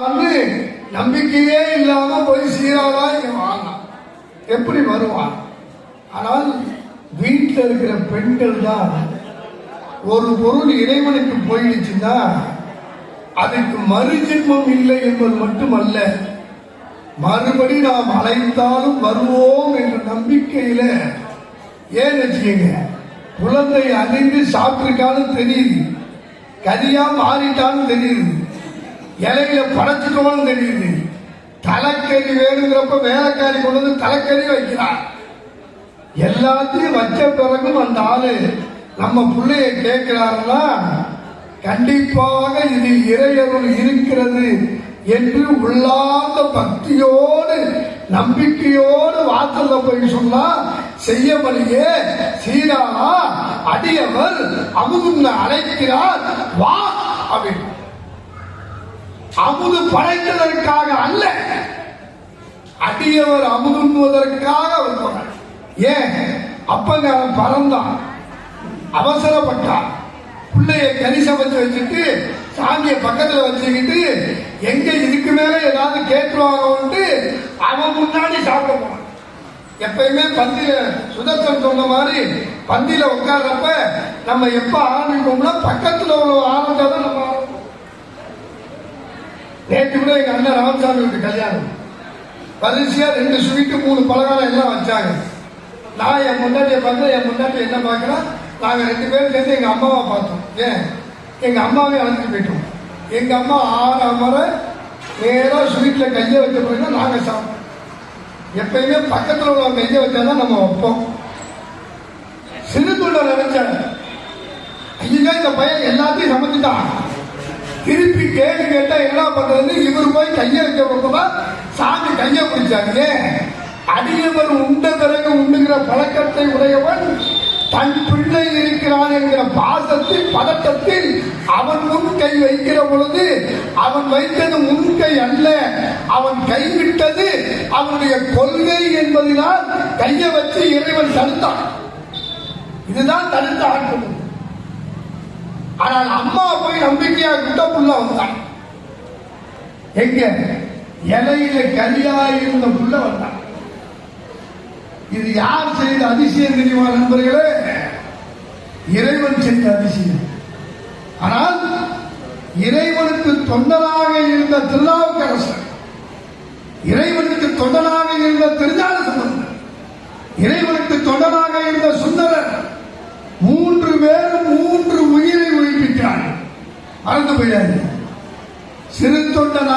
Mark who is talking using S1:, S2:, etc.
S1: வந்து நம்பிக்கையே இல்லாம போய் சீராளா இங்க வாங்கினான் எப்படி வருவான்? ஆனால் வீட்டில் இருக்கிற பெண்கள் தான் ஒரு பொருள் இறைவனுக்கு போயிடுச்சுன்னா அதுக்கு மறுஜென்மம் இல்லை என்பது மட்டுமல்ல மறுபடி நாம் அழைத்தாலும் வருவோம் என்ற நம்பிக்கையில ஏன் வச்சுக்கங்க? குழந்தை அறிந்து சாப்பிட்டுருக்கான்னு தெரியுது. கதியா மாறிட்டான்னு தெரியுது. இலையில படைச்சிட்டோம்னு தெரியுது தலைக்கறி வேணுங்கிறப்ப வேலைக்காரி கொண்டு வந்து தலைக்கறி வைக்கிறார் எல்லாத்தையும் வச்ச பிறகும் அந்த ஆளு நம்ம பிள்ளைய கேட்கிறாருன்னா கண்டிப்பாக இது இறையருள் இருக்கிறது என்று உள்ளார்ந்த பக்தியோடு நம்பிக்கையோடு வாசல்ல போய் சொன்னா செய்யபடியே சீரானா அடியவர் அமுதுன்ன அழைக்கிறார் வா அப்படின்னு. அமுது படைத்ததற்காக அல்ல. அடியவர் அமுதுன்னுவதற்காக அவர் போனார். ஏன்? அப்பங்க அவன் பறந்தான். அவசரப்பட்டான். பிள்ளைய கறி சமைச்சு வச்சுட்டு சாமியை பக்கத்துல வச்சுக்கிட்டு எங்க இதுக்கு மேல ஏதாவது கேட்டுருவாங்கன்ட்டு அவன் முன்னாடி சாப்பிட போனான். எப்பயுமே பந்தியில சுதர்சன் சொன்ன மாதிரி பந்தியில உட்கார்றப்ப நம்ம எப்ப ஆரம்பிப்போம்னா பக்கத்துல உள்ள ஆரம்பிச்சாதான் நேற்று கூட எங்க அண்ணன் ராமசாமிக்கு கல்யாணம். வரிசையா ரெண்டு ஸ்வீட்டு மூணு பலகாரம் எல்லாம் வச்சாங்க. நான் என் முன்னாடியை பார்த்தேன் என் முன்னாட்டி என்ன பார்க்கிறேன் நாங்க ரெண்டு பேரும் சேர்ந்து எங்க அம்மாவை பார்த்தோம். ஏன்? எங்க அம்மாவே அழைச்சிட்டு போயிட்டோம். எங்க அம்மா ஆறு அமர நேரா ஸ்வீட்ல கையை வச்ச பிறகு நாங்க சாப்பிட்டோம். எப்பயுமே பக்கத்துல உள்ள கையை வச்சாதான் நம்ம வைப்போம். சிறு தொண்டை நினைச்சாங்க ஐயா இந்த பையன் எல்லாத்தையும் சமைச்சுட்டான். திருப்பி கேள்வி கேட்டா என்ன பண்றது இவர் போய் கையை வைக்க பக்கமா சாமி கையை பிடிச்சாங்க அடியவர் உண்ட பிறகு உண்டுகிற பழக்கத்தை உடையவன் தன் பிள்ளை இருக்கிறான் என்கிற பாசத்தில் பதட்டத்தில் அவன் முன் கை வைக்கிற பொழுது அவன் வைத்தது முன் கை அல்ல அவன் கைவிட்டது அவனுடைய கொள்கை என்பதினால் கையை வச்சு இறைவன் தடுத்தான். இதுதான் தடுத்த ஆட்டம். ஆனால் அம்மா போய் நம்பிக்கையா விட்ட புள்ள வந்தான். எங்க? இலையில கலியா இருந்த புள்ள வந்தான். இது யார் செய்த அதிசயம் தெரியுமா நண்பர்களே? இறைவன் செய்த அதிசயம். ஆனால் இறைவனுக்கு தொண்டனாக இருந்த திருநாவுக்கரசர் இறைவனுக்கு தொண்டனாக இருந்த திருஞான இறைவனுக்கு தொண்டனாக இருந்த மறந்து போயிடாது சிறு தொண்டனாக